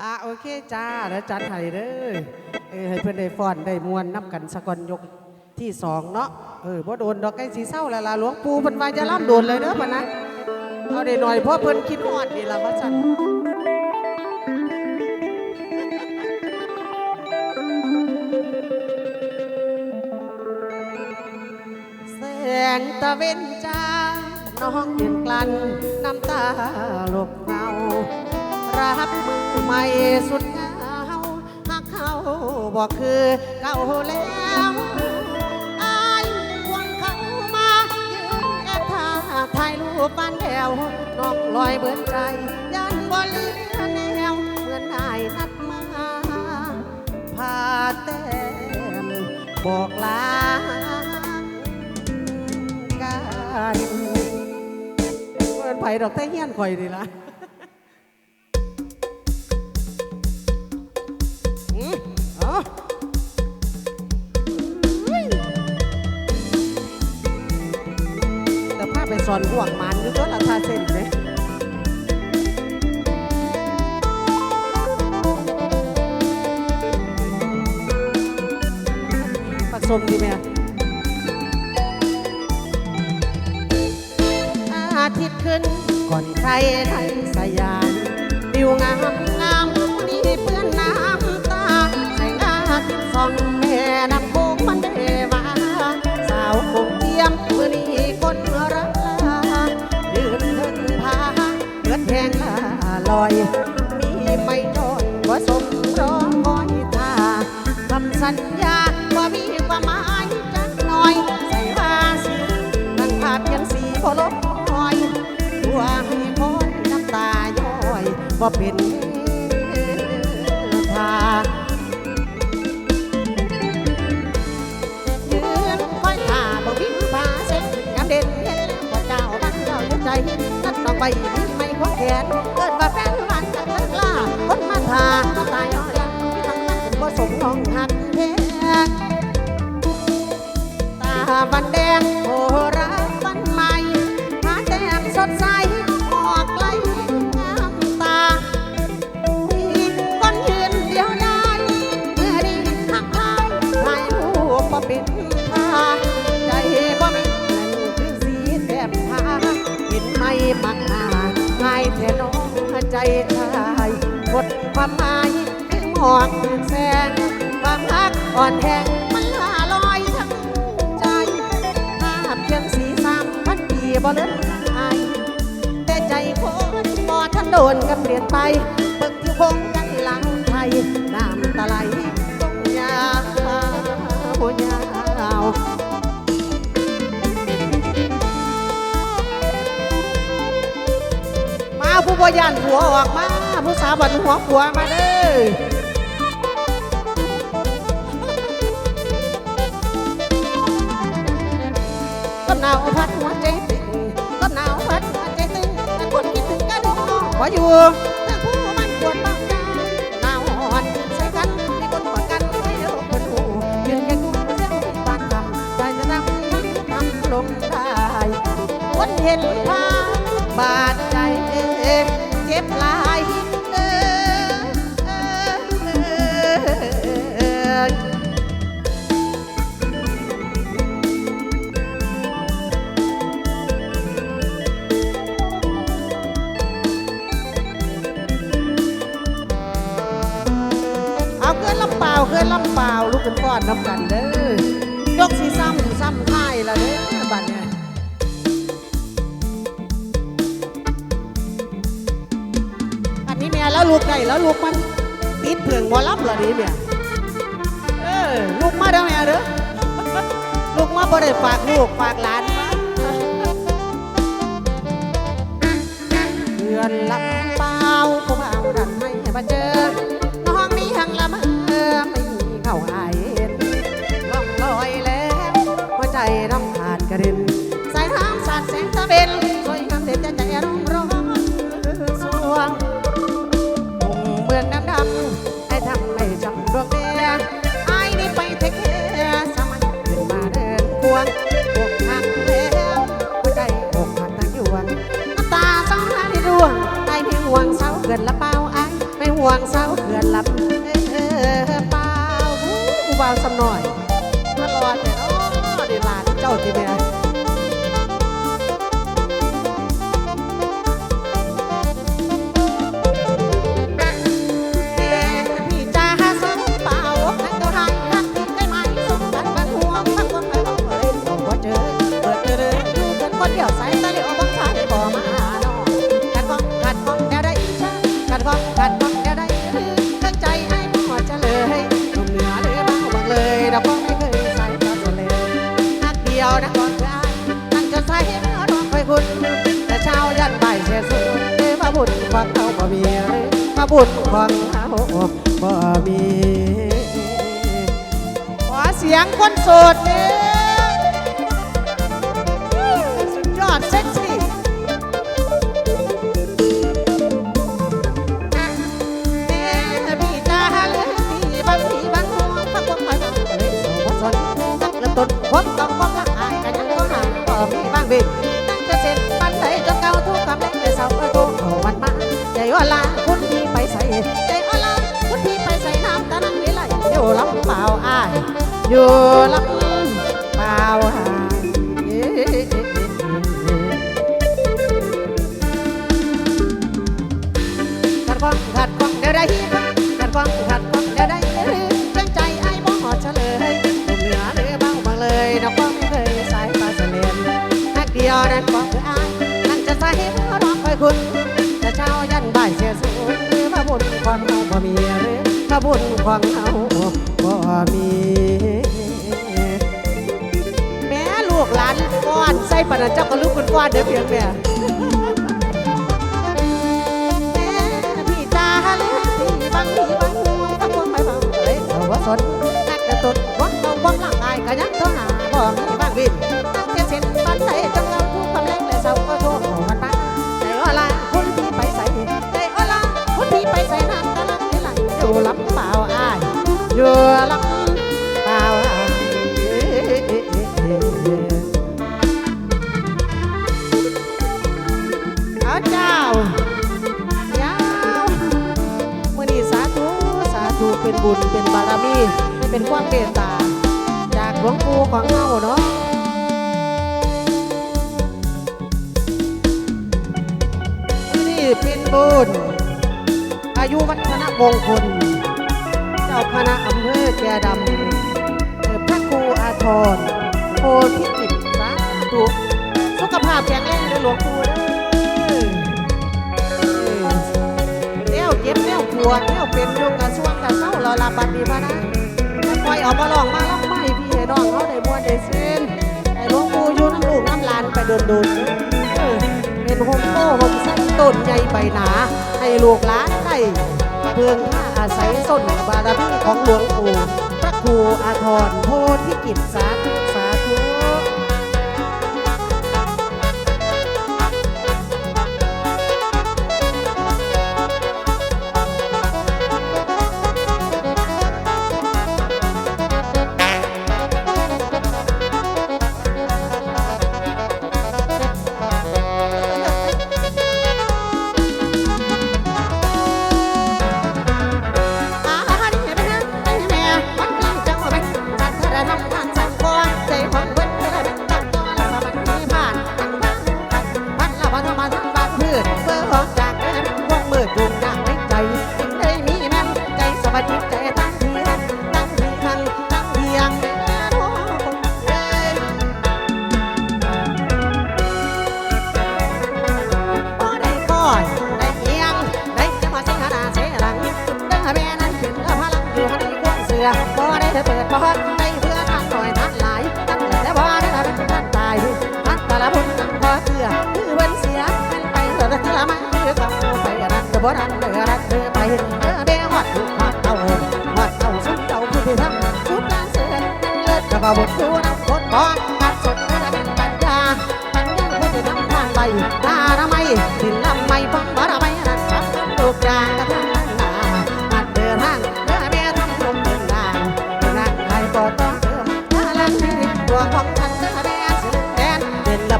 อะโอเคจ้าแล้วจัดให้เด้อเออให้เพื่อนได้ฟอนได้มวนนับกันสะกอนยกที่สองเนาะเออบ่โดนดอกไก่สีเศร้าแล้วล่ะหลวงปู่เพิ่นว่าจะล่ำโดนเลยเด้อปะนะเอาได้หน่อยเพราะเพิ่นคิดฮอดนี่ละว่าซั่นแสงตะเวนจ้าน้องยืนกลั้นน้ำตาหลบเงา รับมือใหม่สุดเหงาหักเขาบอกคือเก่าแล้วอายควงเขามายืนแอบท่าถ่ายรูปบ้านแถวนอกลอยเบือนใจยันบ่เหลือแนวเหมือนนายนัดมาพาแต้มบอกลากันเพื่อนไผ่ดอกไต้เฮียนข่อยดีละ อนห่วงมันอยู่ตัวละทาเส้นเลยผสมดีไหมอาทิตย์ขึ้นก่อนใครไทย อย มีไม่จอยว่าสมรอคอยท่าคำสัญญาว่ามีความหมายจักหน่อย ใส่ผ้าสีนั่งภาพเพียงสีโคลบคอยตัวให้พ้นน้ำตาย้อยว่าเป็นทายืนคอยท่าบ่วิ่งพาเส้นยามเด่นเห็นแล้วว่าเจ้าบ้านเราใจนัดต้องไปไม่ควงแขน องหักแท้ตาบันแดงโหราบันใหม่หาแจ่มสดใสหมอกไหลงามตามีคนยืนเดียวได้เมื่อดีหักพายถ่ายรูปบ่ป็นทาใจบ่มีนั่นคือสีแต้มทาเห็นไหมมักหาง่ายแท้น้องใจชายหมดความหมายหมอกแสง อ่อนแห้งมันล่าลอยทั้งใจภาพเพียงสีซ้ำพันปีบ่เลินหายแต่ใจคนบ่ทันโดนก็เปลี่ยนไปเบิกที่คงกันหลังไทยน้ำตาไหลต้องยาวอยาวมาผู้บ่ยันหัวออกมา ผู้สาวบันหัวผัวมาเด้อ ต้นหนาวพัดหัวใจตึงต้นหนาวพัดหัวใจตึงแต่คนคิดถึงกันน้องขออยู่แต่ผู้มันปวดบ้างใจหนาวอ่อนใส่กันมีคนกอดกันให้โลกคนหูยืนยังกูเสียงบางคำใจจะนั่งนั่งทำลงได้คนเห็นภาพบาดใจเจ็บหลาย อนน้ำกันเด้อยกสีซ้ำซ้ำท้ายล้วเด้อบัดเนี่ยอันนี้แม่แล้วลูกได้แล้วลูกมันติดเผื่องหมอลับเหรอนี่แม่เออลูกมาเด้อแม่เด้อลูกมาบ่ได้ฝากลูกฝากหลานมาเพื่อนลำเปล่าผู้เบาดันให้มาเจอ ห่วงเศร้าเขื่อนลำเออเปล่าผู้เบาสำหน่อยตลอดแต่เนาะเดี๋ยวหลานเจ้าที่แม่ บุญความเอาบ่มีขอเสียงคนโสดเนี่ยสุดยอดเซ็กซี่แม่พี่ตาเหลือพี่บางทีบางหัวพักคนคอยฟังเลยสวสนตักเริ่มต้นความต้องความละอายกันยังก็หาก็มีบางบิด ลำเปล่าอายอยู่ลำเปล่าหายขัดข้องขัดข้องเดี๋ยวได้ขัดข้องขัดข้องเดี๋ยวได้หรือเรื่องใจไอ้บ่หอดเฉลยหนุ่มเหนือหรือเบาบางเลยน้องก็ไม่เคยสายตาเสลียนนักเดียวนั้นก็คืออายนั่นจะใส่เมื่อร้องคอยคุณแต่เช้ายันบ่ายเสียสูงหรือมาบุญความเอาบ่มีหรือมาบุญความเอา มี แม่ลูกหลานก้อนใส่ปานนันเจ้าก็ลูกคนก้อนเด้อเพียงแม่แม่พี่ตาเลี้ยงพี่บางพี่บางหัวตะโกนไปบางเอ้ยเอาว่าสนนักกระตุนวัดเอาความร่างกายก็ยังโทรหาบ่มีบางวินตั้งแต่เส้นปันใดจังเรา อยู่ลำเปล่าอ้ายเอาเจ้ายาวมื่อนี้สาธุสาธุเป็นบุญเป็นบารมี เป็นความเมตตา จากหลวงปู่ของเฮาเนาะมื่อนี้เป็นบุญอายุวัฒนมงคล จ้าคณะอำเภอแกดำเอ่อพระครูอาทรโพธิกิจสาธุสุขภาพแข็งแรงเลยหลวงปู่เด้อเลี้ยวเจ็บเลี้ยวปวดเลี้ยวเป็นอยู่กระช่วงกระเศร้าราลาบัดดีพะนะคอยออกมาลองมาลองไม่พี่ให้น้องเขาได้มวนได้เส้นให้หลวงปู่อยู่น้ำลูกน้ำลานไปโดนโดนเออเป็นหมโป้หมสั้นต้นใหญ่ใบหนา ให้ลูกหลานได้เพื่อง อาศัยส้นบารมีของหลวงปู่พระครูอาทรโพธิกิจสาธุสาธุ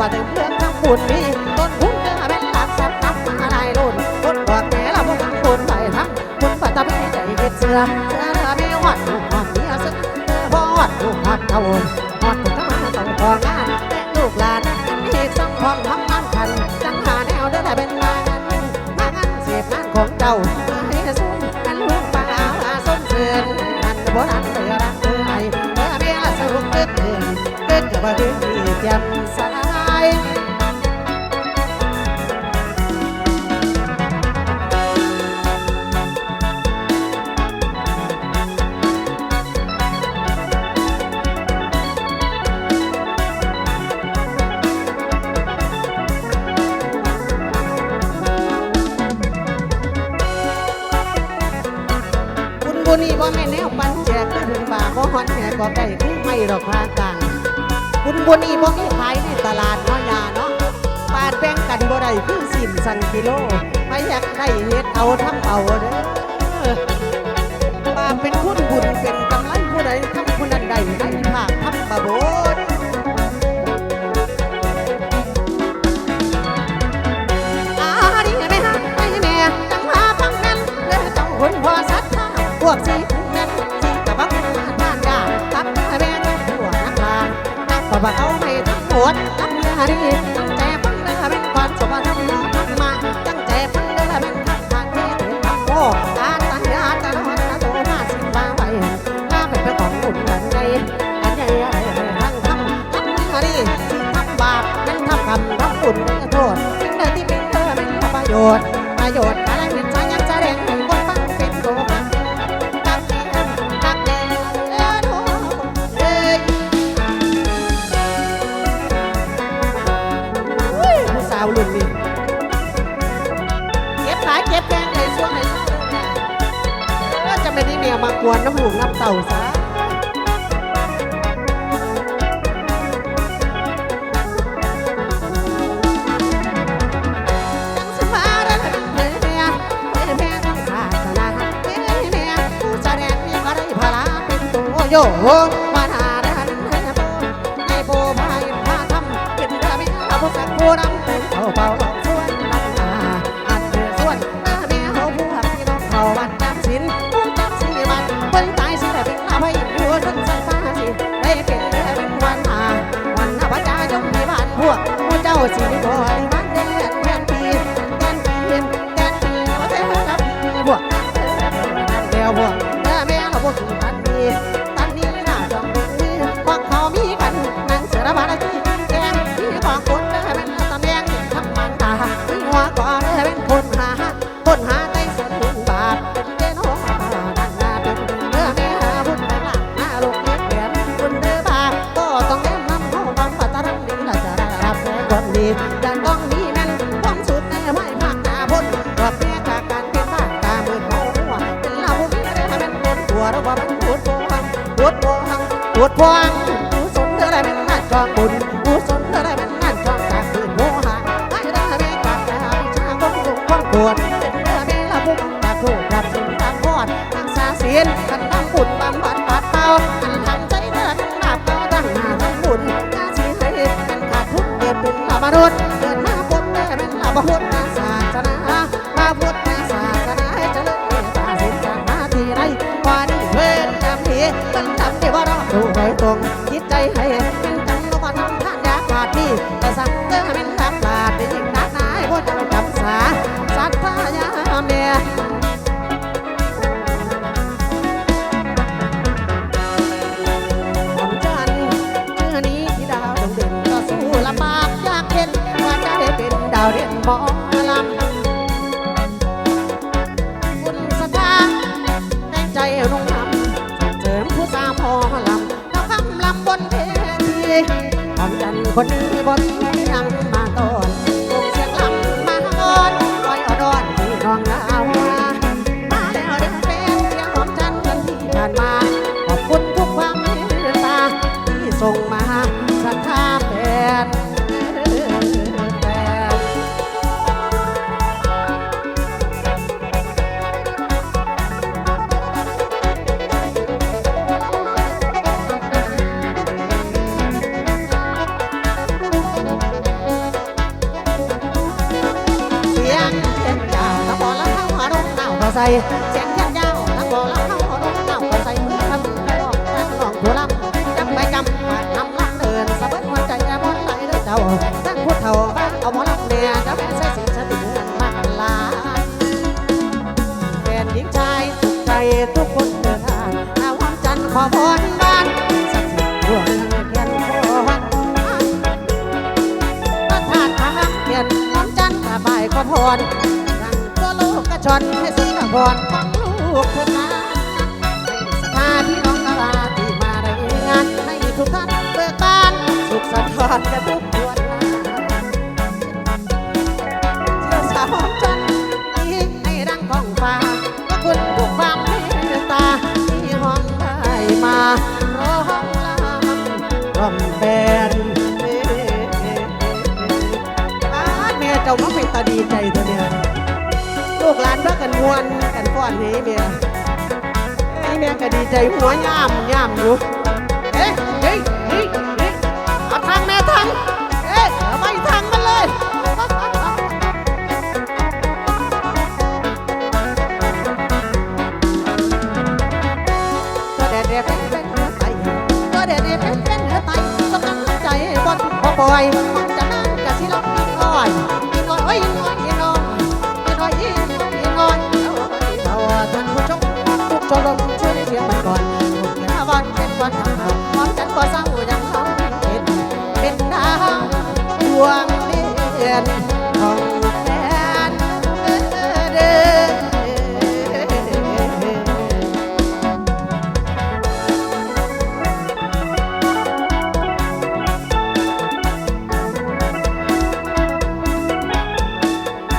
บาดเรื่องทั้งบุญมีต้นทุนเดินเป็นหลักทรัพย์นับมาหลายรุ่นต้นบอกแม่ละพวกทั้งบุญไปทำบุญเฮ็ดเสื่อมเสือมีหอดลูหอดเมียซึ่งพอหอดลูกหอดเต่าหอดกทั้งมาต้องพองานและลูกหลานมีสังพองทำงานทันจังหาแนวเดินเป็นมางานมางานเสียบงานของเจ้าให้สมกันลูกป่าอาส้มเสือนอันโบราณเสือรักเสือไอเมื่อเมียสรุปเกิดเกินเกิดกับว่าเกิดที่แจ่มใส คนนี้บ่มีขายในตลาดน้อยาเนาะปาดแบ่งกันบ่ได้คือสินสั่งกิโลไม่อยากได้เฮ็ดเอาทำเอาเด้อป่าเป็นคุณบุญเป็นกำไรผู้ใดทำผู้นั้นได้ได้ภาคทำบะโบาดีตั้งใจฟังเด้อเป็นก่อนสมธรรมธรรมาตั้งใจฟังเด้อเป็นทางทางที่ถึงทางโอ้กาตาญาตะนอนตาโตมาสิว่าไว้ถ้าเป็นเจ้าของบุญอันใหญ่อันใหญ่อะไรทั้งทำทั้งเนื้อดีทำบาปนั้นทำกรรมทำบุญโทษสิ่งใดที่เป็นเธอเป็นประโยชน์ กวนน้ำหูน้ำเต่าซะจังสมาเด้อเฮ้ยแม่เฮ้ยแม่ทั้งศาสนาเฮ้ยแม่ผู้แสดงมีก็ได้พลาเป็นตัวโยมาหาได้หันให้โบในโบพายพาทำเป็นเรือมีเราผู้สักผู้นำเป็นเขาเป่า สิบ่อยบ้านแดนแดนปีแดนปีแดนปีว่าแต่กับพวกเดียวบวกแม่แม่เราพวกถึงพันดี วดพวงผู้สนเธอได้เป็นงานจองบุญผู้สนเธอได้เป็นงานจองจากคืนโมหะให้ได้แม่จากดาวชาคนสุขคนปวดเป็นเรือแม่ละพุ่งจากโลกรับสิ่งตามพอดทางสาศีลกัน องจันคนนี้บ่ ส่เสียงยันยาวนักบ่อลับเข้าหอนเน่าก็ใส่มือทำได้รอกแต่น้องผู้ลำจำไปจำมาทำลังเดินสะบัดหัวใจแอบมอนไหลเด้อเจ้านั่งพุทธเถ่าเอาหมอลับเนี่ยจะเป็นใส่สีสติเงินมากลาเป็นหญิงชายใจทุกคนเดือดร้อาวันจันทร์ขอพรบ้านสักสิบดวงเทียนคนพระธาตุทางเทียนวัจันทร์บายขอพร ชน พรของลูกเถิดนาให้สถานที่น้องกะลาที่มาได้งานให้ทุกท่านเบิกบานสุขสันต์ทอดกันทุกดวงเชื่อสาวจันทร์ที่ให้ดังของฟ้าก็คุณทุกความเมตตาที่ห้องได้มาร้องลำร่ำเป็นอาแม่เจ้ามาเป็นตาดีใจเธอเนี่ย กหลานเพื่อกันมวนกันฟ้อนนี้เมียไอ้เมียก็ดีใจหัวย่ามย่ามอยู่เฮ้ยเฮ้ยเฮ้ยเฮ้ยเอาทางแม่ทางเอ้ยเอาไปทางมันเลยตัวเด็ดเด็ดเป็นเป็นเนื้อไตตัวเด็ดเด็ดเป็นเป็นเนื้อไตต้องกำลังใจบนพอปล่อย ทุกชมช่วยเสียงมันก่อนแค่วันเป็นวันทำความความจันก็เศร้ายังเขาเป็นเป็นดาวดวงเด่นของแฟนเด้อ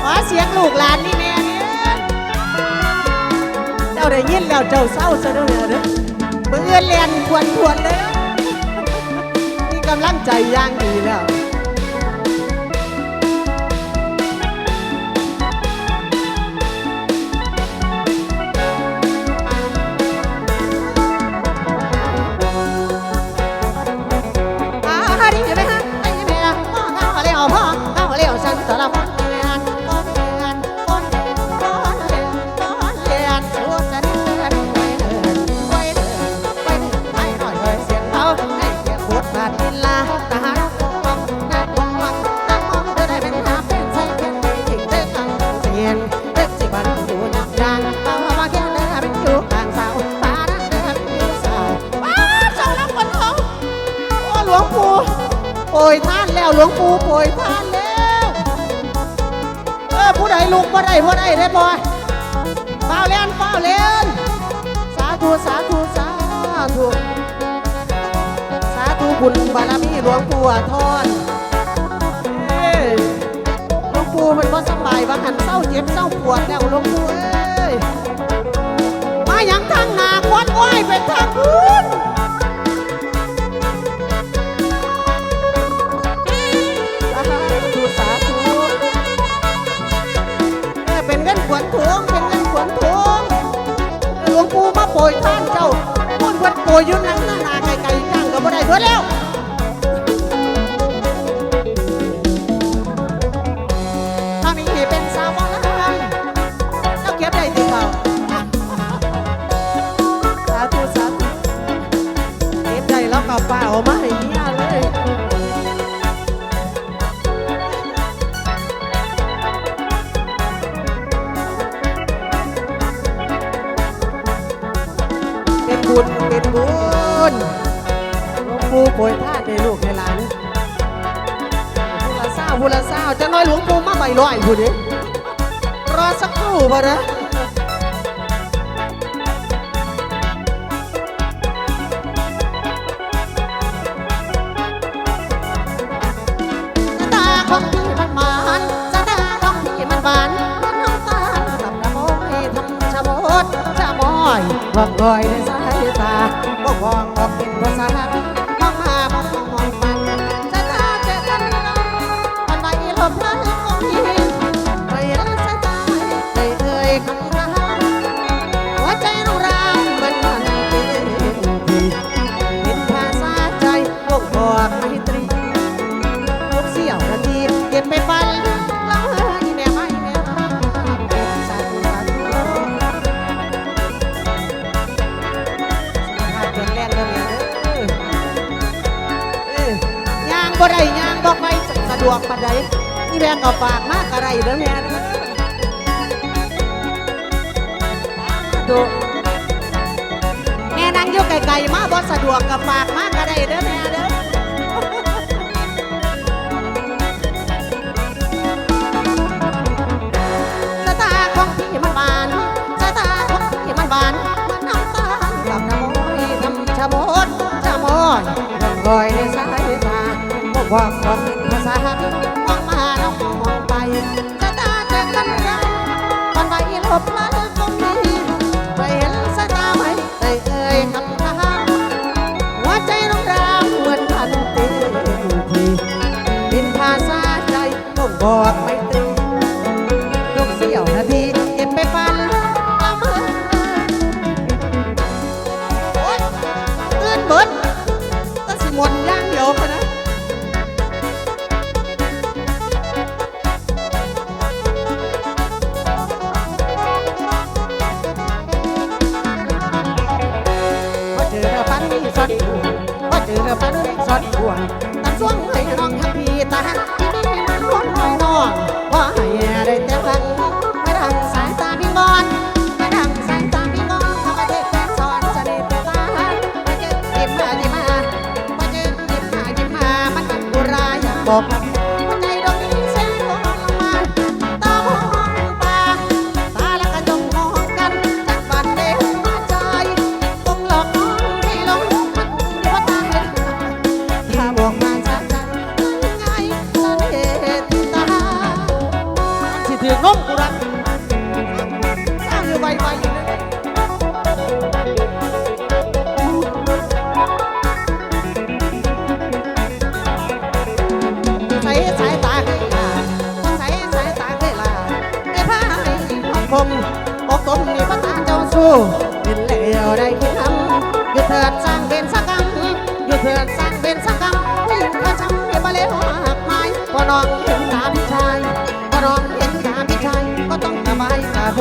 ขอเสียงลูกหลานนี่ จ้าได้ยินแล้วเจ้าเศร้าซะด้อเนี่ยเด้อมือเอื้อเลียนควรควรเลยนะมีกำลังใจอย่างดีแล้ว บุญบารมีหลวงปู่ทอ้ยหลวงปู่มันบ่สบายว่าหันเศร้าเจ็บเศร้าปวดแล้วหลวงปู่เอ้ยมาหยังทางหนาควันอ้อยไปทางพื้นสาธุสาธุเป็นเงินขวัญถุงเป็นเงินขวัญถุงหลวงปู่มาโปรยท่านเจ้าพูดวัดโปรยอยุ่นนังหน้ บ่ได้เพื่อแล้วถ้ามีให้เป็นสาวหมอลำเจ้าเก็บได้ติเขาสาธุสาธุเก็บได้แล้วก็เปล่ามาให้ ปู่โปรยท่าในลูกในหลานบุละเศร้าบุละเศร้าจะน้อยหลวงปู่มาใบร้อยผู้นี้รอสักครู่พอนะสตาของพี่มันหวานตาของพี่มันหวานมันน้ำตาลกับน้ำโมยทำชะมดชะมอยว่องลอยในสายตาบ่มองบอกเป็นภาษา ก็ฝากมากอะไรเด้อแม่เด้อสาธุแม่นั่งอยู่ไกลๆมาบ่สะดวกกับฝากมากก็ได้เด้อแม่เด้อสตาของพี่มันบานสตาของพี่มันบานมันน้ำตาลกับน้ำมอยน้ำชะมดชะมอยลอยในสายตาบอกว่าความภาษา ปันนี่สอดหัวตัดช่วงให้น้องทำพีตาหันที่นี่มันร้อนหน่อยนอนว่าให้ได้แต่ฟังไม่ดังสายตาพี่งอนไม่ดังสายตาพี่งอนทำไมเด็กแฟนสอนสนิทตามาเจอยิ้มมายิ้มมามาเจอยิ้มมายิ้มมามันกันบุราอยากบอก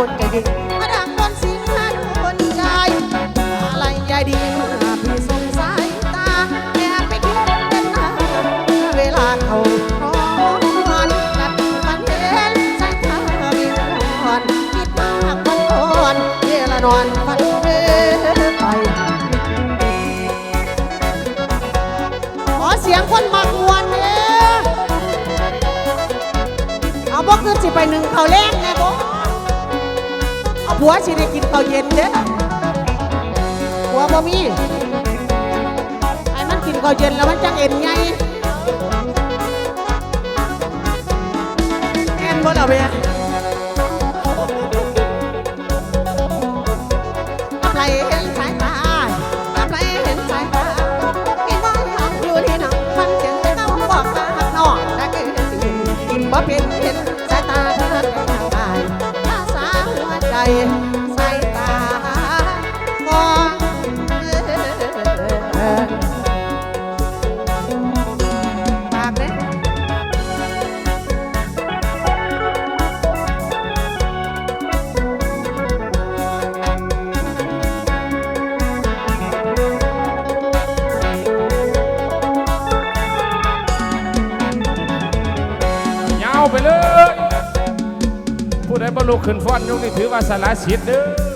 คนใจดีมาดังคนสิงหาคนใจอะไรใจดีเมื่อพี่สงสายตาแอบไปคิดเป็นน้าเวลาเขานอนกัดมันเห็นสายตาวิงวอนคิดมากมันอ่อนเวลานอนฝันเพไปขอเสียงคนมากวนเนี่ยเอาบ่คือสิไปหนึ่งเขาวแรงน่บ่เอา ผัวสิได้กินข้าวเย็นเด้อผัวบ่มีไอ้มันกินข้าวเย็นแล้วมันจังเอ็นไงเอ็นบ่ล่ะเว้ย ขึ้นฟ้อนยกนี่ถือว่าสารสิทธิ์เด้อ